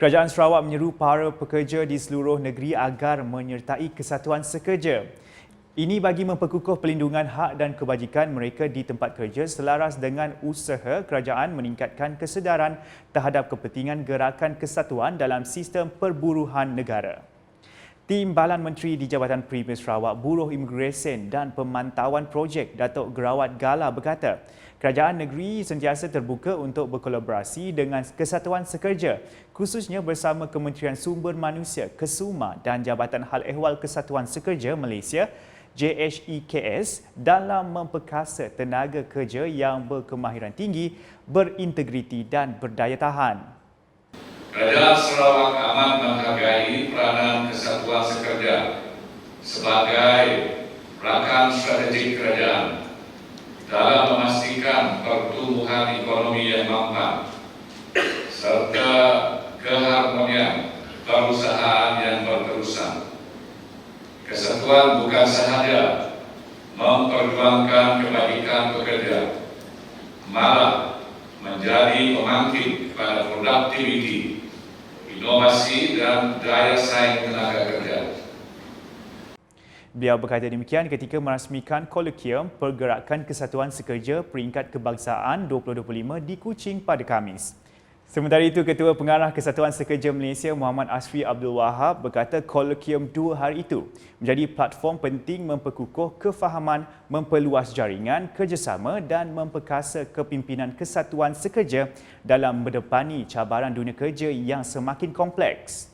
Kerajaan Sarawak menyeru para pekerja di seluruh negeri agar menyertai kesatuan sekerja. Ini bagi memperkukuh pelindungan hak dan kebajikan mereka di tempat kerja selaras dengan usaha kerajaan meningkatkan kesedaran terhadap kepentingan gerakan kesatuan dalam sistem perburuhan negara. Timbalan Menteri di Jabatan Premier Sarawak Buruh Imigresen dan Pemantauan Projek Datuk Gerawat Gala berkata, kerajaan negeri sentiasa terbuka untuk berkolaborasi dengan Kesatuan Sekerja khususnya bersama Kementerian Sumber Manusia Kesuma dan Jabatan Hal Ehwal Kesatuan Sekerja Malaysia JHEKS dalam memperkasa tenaga kerja yang berkemahiran tinggi, berintegriti dan berdaya tahan. Kerajaan Sarawak amat menghargai sebagai rakan strategik kerajaan dalam memastikan pertumbuhan ekonomi yang mampan serta keharmonian perusahaan yang berterusan. Kesatuan bukan sahaja memperjuangkan kebajikan pekerja, malah menjadi pemangkit pada produktiviti, inovasi dan daya saing tenaga kerja. Beliau berkata demikian ketika merasmikan kolokium Pergerakan Kesatuan Sekerja Peringkat Kebangsaan 2025 di Kuching pada Khamis. Sementara itu, Ketua Pengarah Kesatuan Sekerja Malaysia Muhammad Asri Abdul Wahab berkata kolokium dua hari itu menjadi platform penting memperkukuh kefahaman, memperluas jaringan kerjasama dan memperkasa kepimpinan Kesatuan Sekerja dalam mendepani cabaran dunia kerja yang semakin kompleks.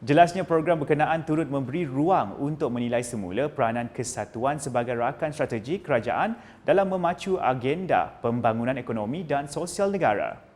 Jelasnya program berkenaan turut memberi ruang untuk menilai semula peranan kesatuan sebagai rakan strategi kerajaan dalam memacu agenda pembangunan ekonomi dan sosial negara.